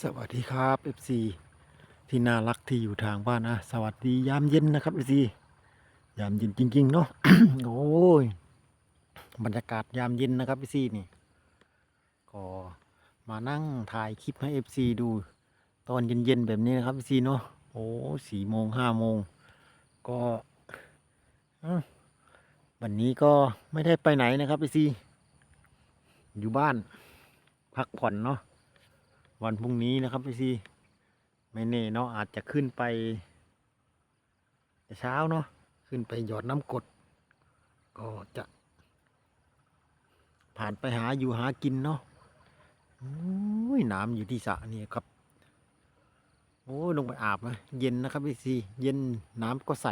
สวัสดีครับ FC ที่น่ารักที่อยู่ทางบ้านนะสวัสดียามเย็นนะครับ FC ยามเย็นจริง ๆ เนาะ โอ้ยบรรยากาศยามเย็นนะครับ FC นี่ก็มานั่งถ่ายคลิปให้ FC ดูตอนเย็นๆแบบนี้นะครับ FC เนาะโอ้สี่โมงห้าโมงก็วันนี้ก็ไม่ได้ไปไหนนะครับ FC อยู่บ้านพักผ่อนเนาะ วันพรุ่งนี้นะครับพี่ซีไม่แน่เนาะอาจจะขึ้นไปเช้าเนาะขึ้นไปหยอดน้ำกด ก็จะ ผ่านไปหาอยู่หากินเนาะโอ้ยน้ำอยู่ที่สระนี่ครับโอ้ยลงไปอาบนะเย็นนะครับพี่ซีเย็นน้ำก็ใส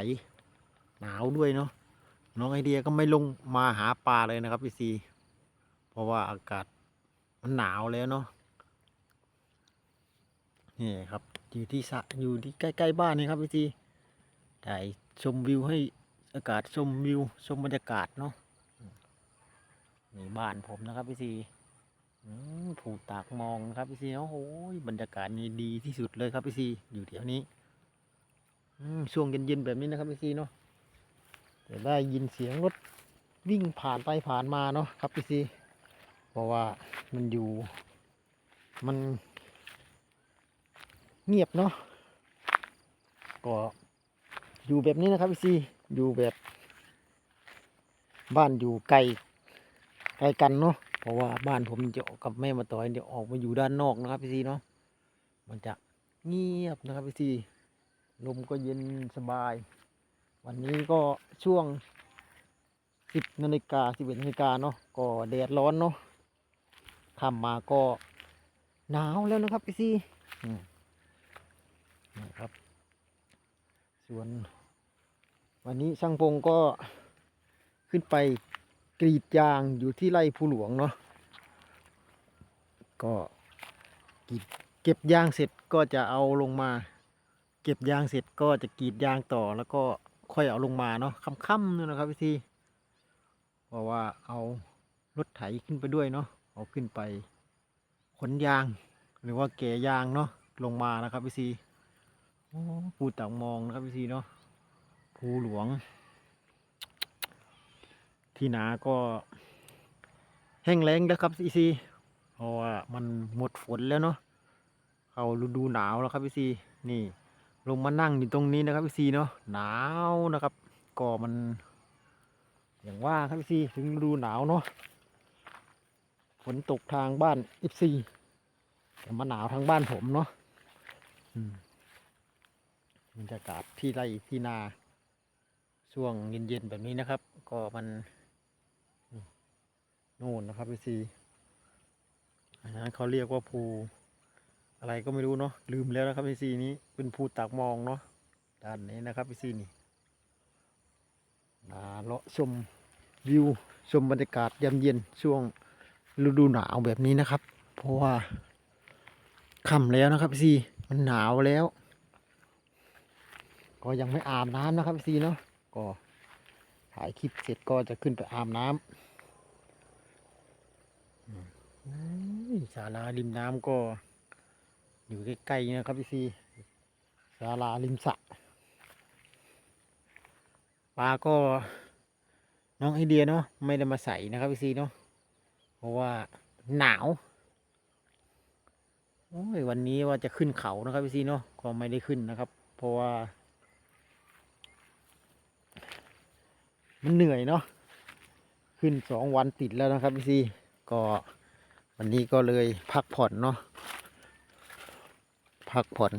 หนาวด้วยเนาะน้องไอเดียก็ไม่ลงมาหาปลาเลยนะครับพี่ซีเพราะว่าอากาศมันหนาวแล้วเนาะ นี่ครับอยู่ที่สะอยู่ที่ใกล้ ๆ บ้านนี่ครับพี่ทีได้ชมวิวให้อากาศชมวิวชมบรรยากาศเนาะนี่บ้านผมนะครับพี่ทีผูตากมองนะครับพี่ทีโอ้โหบรรยากาศนี่ดีที่สุดเลยครับพี่ทีอยู่แถวนี้อืช่วงเย็นๆแบบนี้นะครับพี่ทีเนาะจะได้ยินเสียงรถวิ่งผ่านไปผ่านมาเนาะครับพี่ทีเพราะว่ามันอยู่มัน เงียบเนาะก็อยู่แบบนี้นะครับพี่ซีอยู่แบบ บ้านอยู่ไกลไกลกันเนาะเพราะว่าบ้านผมจะกับแม่มาต่อยเดี๋ยวออกมาอยู่ด้านนอกนะครับพี่ซีเนาะมันจะเงียบนะครับพี่ซีลมก็เย็นสบาย วันนี้ก็ช่วงสิบนาฬิกาสิบเอ็ดนาฬิกาเนาะก็แดดร้อนเนาะค่ำมาก็หนาวแล้วนะครับพี่ซีอืม นะครับ ส่วน วันนี้ช่างพงก็ขึ้นไปกรีดยางอยู่ที่ไร่ผู้หลวงเนาะก็กรีดเก็บยางเสร็จก็จะเอาลงมา เก็บยางเสร็จก็จะกรีดยางต่อแล้วก็ค่อยเอาลงมาเนาะค่ำๆนี่นะครับพี่ทีเพราะว่าเอารถไถขึ้นไปด้วยเนาะเอาขึ้นไปขนยาง หรือว่าแก่ยางเนาะลงมานะครับพี่ที ภูต่างมองนะครับพี่ซีเนาะภูหลวง ที่นาก็แห้งแล้งแล้วครับพี่ซีเพราะว่ามันหมดฝนแล้วเนาะเขาฤดูหนาวแล้วครับพี่ซีนี่ลงมานั่งอยู่ตรงนี้นะครับพี่ซีเนาะหนาวนะครับก็มัน อย่างว่าครับพี่ซีถึงฤดูหนาวเนาะฝนตกทางบ้านอิฟซีแต่มาหนาวทางบ้านผมเนาะอืม บรรยากาศที่ไร่ที่นาช่วงเย็นๆแบบนี้นะครับ ก็มันนู่นนะครับพี่ซีอันนั้นเขาเรียกว่าภูอะไรก็ไม่รู้เนาะลืมแล้วนะครับพี่ซีนี้เป็นภูตากมองเนาะด้านนี้นะครับพี่ซีนี่มาเลาะชมวิวชมบรรยากาศยามเย็นช่วงฤดูหนาวแบบนี้นะครับ เพราะว่าค่ำแล้วนะครับพี่ซีมันหนาวแล้ว ก็ยังไม่อาบน้ำนะครับซีเนาะก็ถ่ายคลิปเสร็จก็จะขึ้นไปอาบน้ำศาลาริมน้ำก็อยู่ใกล้ๆนะครับพี่ซีศาลาริมสระปลาก็น้องไอเดียเนาะไม่ได้มาใส่นะครับพี่ซีเนาะเพราะว่าหนาวโอ้ยวันนี้ว่าจะขึ้นเขานะครับพี่ซีเนาะก็ไม่ได้ขึ้นนะครับ เพราะว่า มันเหนื่อยเนาะขึ้นสองวันติดแล้วนะครับพี่ซีก็วันนี้ก็เลยพักผ่อนเนาะพักผ่อน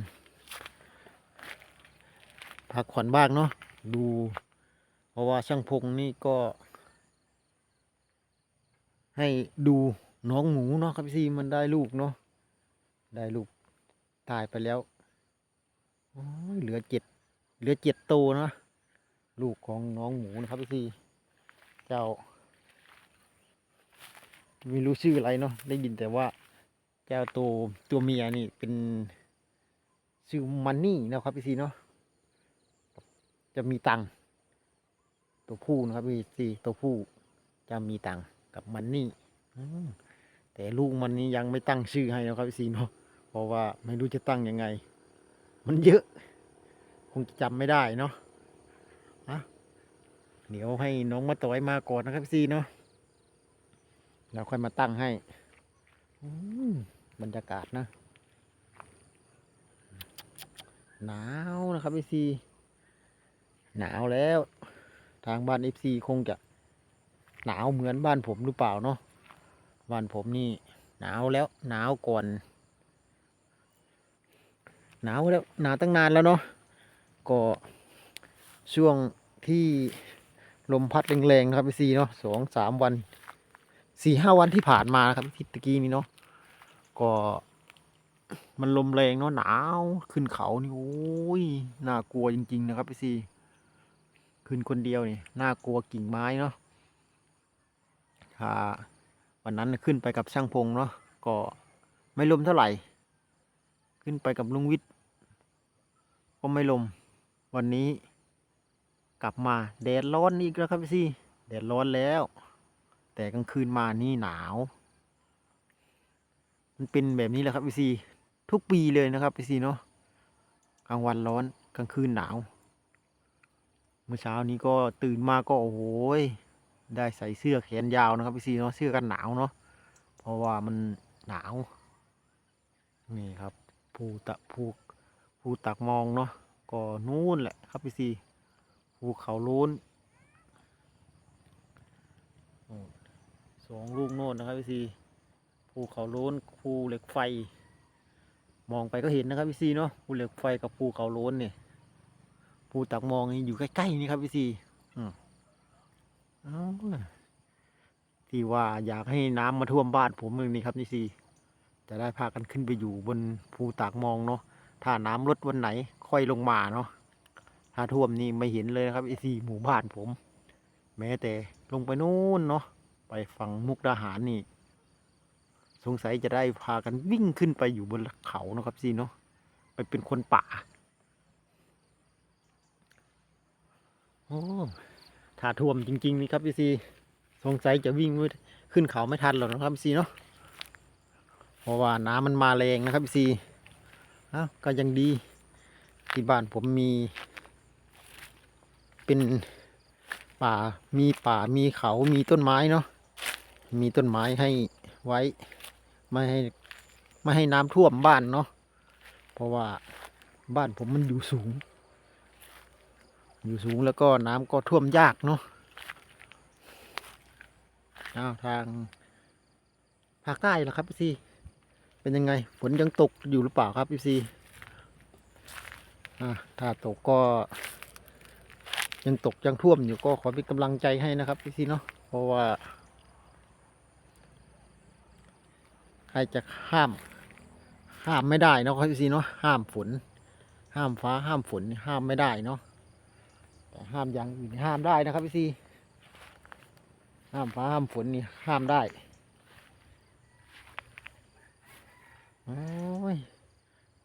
พักผ่อนบ้างเนาะดู เพราะว่าช่างพงนี่ก็ ให้ดูน้องหมูเนาะครับพี่ซีมันได้ลูกเนาะได้ลูกตายไปแล้วเหลือเจ็ดเหลือเจ็ดโตวนะ ลูกของน้องหมูนะครับพี่ซีเจ้าไม่รู้ชื่ออะไรเนาะได้ยินแต่ว่าเจ้าตัวตัวเมียนี่เป็นชื่อมันนี่นะครับพี่ซีเนาะจะมีตังตัวผู้นะครับพี่ซีตัวผู้จะมีตังกับมันนี่แต่ลูกมันนี้ยังไม่ตั้งชื่อให้นะครับพี่ซีเนาะเพราะว่าไม่รู้จะตั้งยังไง มันเยอะ คงจะจำไม่ได้เนาะ เดี๋ยวให้น้องมาต่อยมาก่อนนะครับซีเนาะแล้วค่อยมาตั้งให้อืมบรรยากาศนะหนาวนะครับพี่ซีหนาวแล้ว ทางบ้านเอฟซีคงจะหนาวเหมือนบ้านผมหรือเปล่าเนาะบ้านผมนี่ หนาวแล้ว หนาวก่อน หนาวแล้วหนาวตั้งนานแล้วเนาะก็ช่วงที่ ลมพัดแรงๆนะครับพี่ซีเนาะสองสามวันสี่ห้าวันที่ผ่านมานะครับที่ตะกี้นี้เนาะก็มันลมแรงเนาะหนาวขึ้นเขานี่โอ้ยน่ากลัวจริง ๆ นะครับพี่ซีขึ้นคนเดียวนี่น่ากลัวกิ่งไม้เนาะถ้าวันนั้นขึ้นไปกับช่างพงเนาะก็ไม่ลมเท่าไหร่ ขึ้นไปกับลุงวิทย์ก็ไม่ลมวันนี้ กลับมาแดดร้อนอีกแล้วครับพี่ซีแดดร้อนแล้ว แต่กลางคืนมานี่หนาว มันเป็นแบบนี้แหละครับพี่ซีทุกปีเลยนะครับพี่ซีเนาะกลางวันร้อนกลางคืนหนาว เมื่อเช้านี้ก็ตื่นมาก็โอ้โหได้ใส่เสื้อแขนยาวนะครับพี่ซีเนาะเสื้อกันหนาวเนาะเพราะว่ามันหนาว นี่ครับภูตะภูภูตักมองเนาะก็นู่นแหละครับพี่ซี ภูเขาล้นสองลูกโน่นนะครับพี่ซีภูเขาล้นภูเหล็กไฟ มองไปก็เห็นนะครับพี่ซีเนาะภูเหล็กไฟกับภูเขาล้นเนี่ยภูตักมองนี่อยู่ใกล้ๆนี่ครับพี่ซีอืมเอาล่ะที่ว่าอยากให้น้ำมาท่วมบ้านผมเองนี่ครับพี่ซีจะได้พากันขึ้นไปอยู่บนภูตากมองเนาะถ้าน้ำลดวันไหนค่อยลงมาเนาะ ถ้าท่วมนี่ไม่เห็นเลยนะครับพี่ซีหมู่บ้านผม แม้แต่ลงไปนู่นเนาะไปฝั่งมุกดาหารนี่ สงสัยจะได้พากันวิ่งขึ้นไปอยู่บนเขานะครับซีเนาะไปเป็นคนป่าโอ้ถ้าท่วมจริง ๆ นี่ครับพี่ซีสงสัยจะวิ่งขึ้นเขาไม่ทันหรอกนะครับพี่ซีเนาะเพราะว่าน้ำมันมาแรงนะครับพี่ซีอ้าวก็ยังดีที่บ้านผมมี เป็นป่ามีป่ามีเขามีต้นไม้เนาะมีต้นไม้ให้ไว้ไม่ให้ไม่ให้น้ำท่วมบ้านเนาะเพราะว่าบ้านผมมันอยู่สูง อยู่สูงแล้วก็น้ำก็ท่วมยากเนาะอาทางภาคใต้ล่ะครับพี่ซีเป็นยังไงฝนยังตกอยู่หรือเปล่าครับพี่ซีอ่าถ้าตกก็ ยังตกยังท่วมอยู่ก็ขอเป็นกำลังใจให้นะครับพี่ซีเนาะเพราะว่า ใครจะห้าม ห้ามไม่ได้เนาะครับพี่ซีเนาะห้ามฝน ห้ามฟ้าห้ามฝนห้ามไม่ได้เนาะแต่ห้ามอย่างอื่นห้ามได้นะครับพี่ซีห้ามฟ้าห้ามฝนนี่ห้ามได้โอ้ย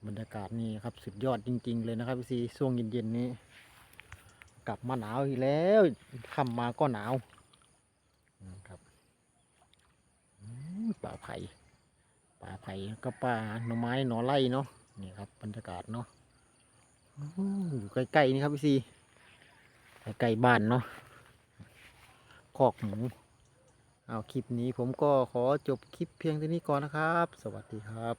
บรรยากาศนี่ครับสุดยอดจริง ๆ เลยนะครับพี่ซีช่วงเย็นๆนี้ กลับมาหนาวอีกแล้วค่ำมาก็หนาวนะครับอืมป่าไผ่ป่าไผ่ก็ป่าหน่อไม้หน่อไร่เนาะนี่ครับบรรยากาศเนาะอื้อหืออยู่ใกล้ๆนี่ครับพี่ซีใกล้ๆบ้านเนาะคอกหมูเอาคลิปนี้ผมก็ขอจบคลิปเพียงเท่านี้ก่อนนะครับ สวัสดีครับ